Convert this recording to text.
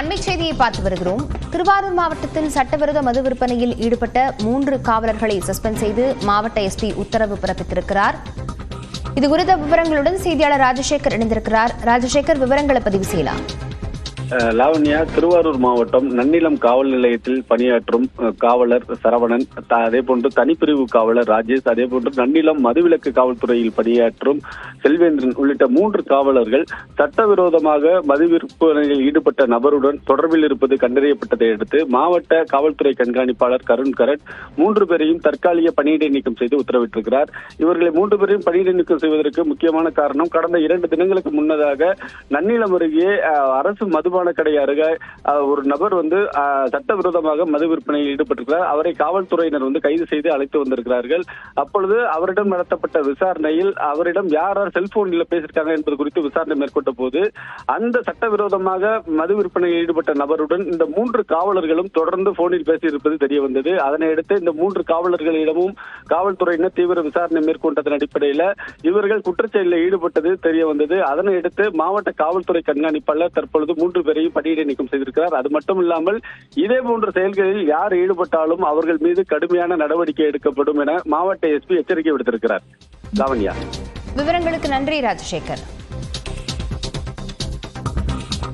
அண்மை செய்தியை பார்த்து வருகிறோம். திருவாரூர் மாவட்டத்தில் சட்டவிரோத மது விற்பனையில் ஈடுபட்ட மூன்று காவலர்களை சஸ்பெண்ட் செய்து மாவட்ட எஸ்பி உத்தரவு பிறப்பித்திருக்கிறார். இது குறித்த விவரங்களுடன் செய்தியாளர் ராஜசேகர் இணைந்திருக்கிறார். ராஜசேகர் விவரங்களை பதிவு செய்யலாம். லாவண்யா திருவாரூர் மாவட்டம் நன்னிலம் காவல் நிலையத்தில் பணியாற்றும் காவலர் சரவணன் அதே போன்று தனிப்பிரிவு காவலர் ராஜேஷ் அதே போன்று நன்னிலம் மதுவிலக்கு காவல்துறையில் பணியாற்றும் செல்வேந்திரன் உள்ளிட்ட மூன்று காவலர்கள் சட்டவிரோதமாக மது விற்பனையில் ஈடுபட்ட நபருடன் தொடர்பில் இருப்பது கண்டறியப்பட்டதை அடுத்து மாவட்ட காவல்துறை கண்காணிப்பாளர் கருண் கரட் மூன்று பேரையும் தற்காலிக பணியிடை நீக்கம் செய்து உத்தரவிட்டிருக்கிறார். இவர்களை மூன்று பேரையும் பணியிடை நீக்கம் செய்வதற்கு முக்கியமான காரணம் கடந்த இரண்டு தினங்களுக்கு முன்னதாக நன்னிலம் அருகே அரசு மதுபான கடை அருக ஒரு நபர் வந்து சட்டவிரோதமாக மது விற்பனையில் ஈடுபட்டிருக்கிறார். அவரை காவல்துறையினர் வந்து கைது செய்து அழைத்து வந்திருக்கிறார்கள். அப்பொழுது அவரிடம் நடத்தப்பட்ட விசாரணையில் அவரிடம் யார் யார் செல்போனில் பேசியிருக்காங்க என்பது குறித்து விசாரணை மேற்கொண்ட போது அந்த சட்டவிரோதமாக மது விற்பனையில் ஈடுபட்ட நபருடன் இந்த மூன்று காவலர்களும் தொடர்ந்து போனில் பேசியிருப்பது தெரிய வந்தது அதனை அடுத்து இந்த மூன்று காவலர்களிடமும் காவல்துறையினர் தீவிர விசாரணை மேற்கொண்டதன் அடிப்படையில் இவர்கள் குற்றச்செயலில் ஈடுபட்டது தெரிய வந்தது அதனை அடுத்து மாவட்ட காவல்துறை கண்காணிப்பாளர் தற்பொழுது மூன்று பேரையும் பணியிடை நீக்கம் செய்திருக்கிறார். அது மட்டும் இல்லாமல் இதே போன்ற செயல்களில் யார் ஈடுபட்டாலும் அவர்கள் மீது கடுமையான நடவடிக்கை எடுக்கப்படும் என மாவட்ட எஸ்பி எச்சரிக்கை விடுத்திருக்கிறார். லாவண்யா. விவரங்களுக்கு நன்றி ராஜசேகர்.